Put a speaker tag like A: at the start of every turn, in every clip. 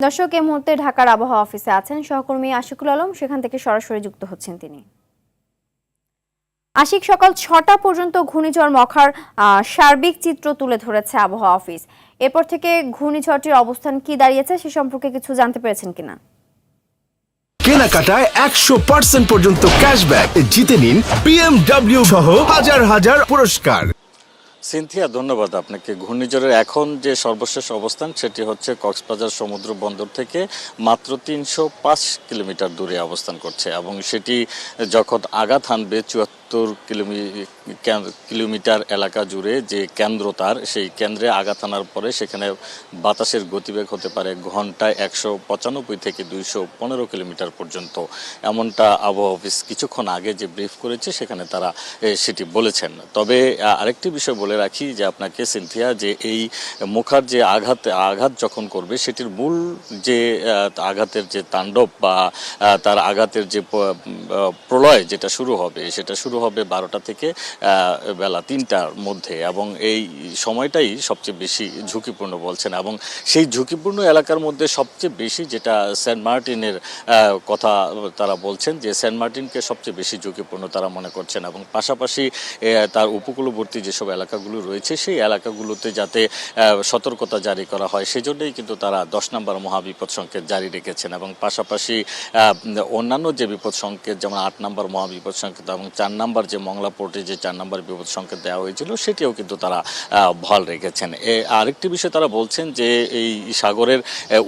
A: দর্শক, এই মুহূর্তে ঢাকার আবহাওয়া অফিসে আছেন সহকর্মী আশিকুল আলম। সেখান থেকে সরাসরি যুক্ত হচ্ছেন তিনি। আশিক, সকাল ছটা পর্যন্ত ঘূর্ণিঝড় মখার সার্বিক চিত্র তুলে ধরেছে আবহাওয়া অফিস। এরপর থেকে ঘূর্ণিঝড়টির অবস্থান কি দাঁড়িয়েছে সে সম্পর্কে কিছু জানতে পেরেছেন কিনা?
B: কেনাকাটায় একশো পার্সেন্ট পর্যন্ত ক্যাশব্যাক। জিতে নিন বিএমডব্লিউ সহ হাজার হাজার পুরস্কার।
C: সিনথিয়া, ধন্যবাদ আপনাকে। ঘূর্ণিঝড়ের এখন যে সর্বশেষ অবস্থান, সেটি হচ্ছে কক্সবাজার সমুদ্র বন্দর থেকে মাত্র তিনশো পাঁচ কিলোমিটার দূরে অবস্থান করছে এবং সেটি যখন আঘাত হানবে, চুয়াত্তর কিলোমি কিলোমিটার এলাকা জুড়ে যে কেন্দ্র তার, সেই কেন্দ্রে আঘাত আনার পরে সেখানে বাতাসের গতিবেগ হতে পারে ঘন্টায় একশো পঁচানব্বই থেকে দুইশো পনেরো কিলোমিটার পর্যন্ত। এমনটা আবহাওয়া অফিস কিছুক্ষণ আগে যে ব্রিফ করেছে, সেখানে তারা সেটি বলেছেন। তবে আরেকটি বিষয় বলে রাখি যে আপনাকে, সিনথিয়া, যে এই মুখার যে আঘাত আঘাত যখন করবে, সেটির মূল যে আঘাতের যে তাণ্ডব বা তার আঘাতের যে প্রলয় যেটা শুরু হবে, সেটা শুরু হবে বারোটা থেকে বেলা তিনটার মধ্যে। এবং এই সময়টাই সবচেয়ে বেশি ঝুঁকিপূর্ণ বলছেন। এবং সেই ঝুঁকিপূর্ণ এলাকার মধ্যে সবচেয়ে বেশি যেটা সেন্ট মার্টিনের কথা তারা বলছেন যে সেন্ট মার্টিনকে সবচেয়ে বেশি ঝুঁকিপূর্ণ তারা মনে করছেন। এবং পাশাপাশি তার উপকূলবর্তী যেসব এলাকাগুলো রয়েছে, সেই এলাকাগুলোতে যাতে সতর্কতা জারি করা হয়, সেজন্যই কিন্তু তারা দশ নম্বর মহাবিপদ সংকেত জারি রেখেছেন। এবং পাশাপাশি অন্যান্য যে বিপদ সংকেত, যেমন আট নম্বর মহাবিপদ সংকেত এবং চার নম্বর যে মংলা পোর্টে যে চার নাম্বার বিপদ সংকেত দেওয়া হয়েছিল সেটিও কিন্তু তারা আহ, ভালো রেখেছেন। আরেকটি বিষয় তারা বলছেন যে এই সাগরের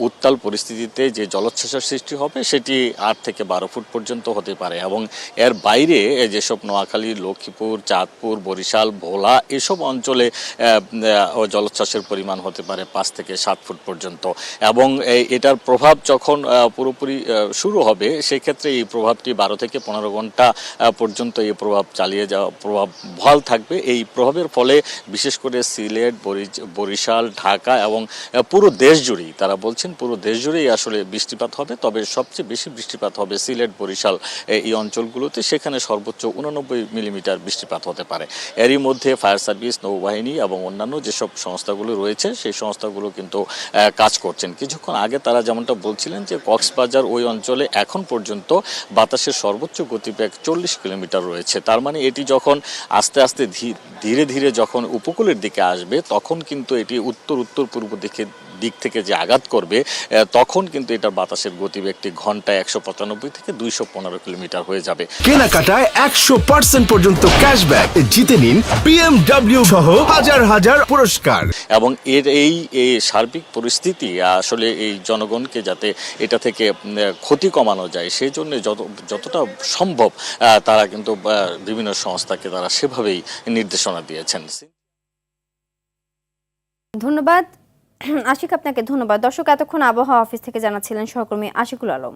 C: উত্তাল পরিস্থিতিতে যে জলোচ্ছ্বাসের সৃষ্টি হবে সেটি আট থেকে বারো ফুট পর্যন্ত হতে পারে এবং এর বাইরে যেসব নোয়াখালী লক্ষ্মীপুর চাঁদপুর বরিশাল ভোলা এসব অঞ্চলে জলোচ্ছ্বাসের পরিমাণ হতে পারে পাঁচ থেকে সাত ফুট পর্যন্ত। এবং এটার প্রভাব যখন পুরোপুরি শুরু হবে সেক্ষেত্রে এই প্রভাবটি বারো থেকে পনেরো ঘণ্টা পর্যন্ত এই প্রভাব চালিয়ে যাওয়া, প্রভাব ভালো থাকবে। এই প্রভাবের ফলে বিশেষ করে সিলেট বরি- বরিশাল, ঢাকা এবং পুরো দেশ জুড়েই, তারা বলছেন পুরো দেশ জুড়েই আসলে বৃষ্টিপাত হবে। তবে সবচেয়ে বেশি বৃষ্টিপাত হবে সিলেট, বরিশাল এই অঞ্চলগুলোতে। সেখানে সর্বোচ্চ উননব্বই মিলিমিটার বৃষ্টিপাত হতে পারে। এরই মধ্যে ফায়ার সার্ভিস, নৌবাহিনী এবং অন্যান্য যেসব সংস্থাগুলো রয়েছে, সেই সংস্থাগুলো কিন্তু কাজ করছেন। কিছুক্ষণ আগে তারা যেমনটা বলছিলেন যে, কক্সবাজার ওই অঞ্চলে এখন পর্যন্ত বাতাসের সর্বোচ্চ গতিবেগ চল্লিশ কিলোমিটার রয়েছে। তার মানে এটি যখন আস্তে আস্তে ধীরে ধীরে যখন উপকূলের দিকে আসবে, তখন কিন্তু এটি উত্তর উত্তর পূর্ব দিকে দিক থেকে যে আঘাত করবে তখন কিন্তু এটার বাতাসের গতিবেগটি ঘন্টায় একশো পঁচানব্বই থেকে দুইশো পনেরো কিলোমিটার হয়ে যাবে।
B: কেনাকাটায় একশো পার্সেন্ট পর্যন্ত ক্যাশব্যাক। জিতে নিন বিএমডব্লিউ সহ হাজার হাজার পুরস্কার।
C: এবং এর এই এই সার্বিক পরিস্থিতি আসলে এই জনগণকে যাতে এটা থেকে ক্ষতি কমানো যায় সেই জন্য যত যতটা সম্ভব তারা কিন্তু বিভিন্ন সংস্থাকে তারা সেভাবেই নির্দেশনা দিয়েছেন।
A: ধন্যবাদ। আশিক আপনাকে ধন্যবাদ। দর্শক এতক্ষণ আবহাওয়া অফিস থেকে জানাচ্ছিলেন সহকর্মী আশিকুল আলম।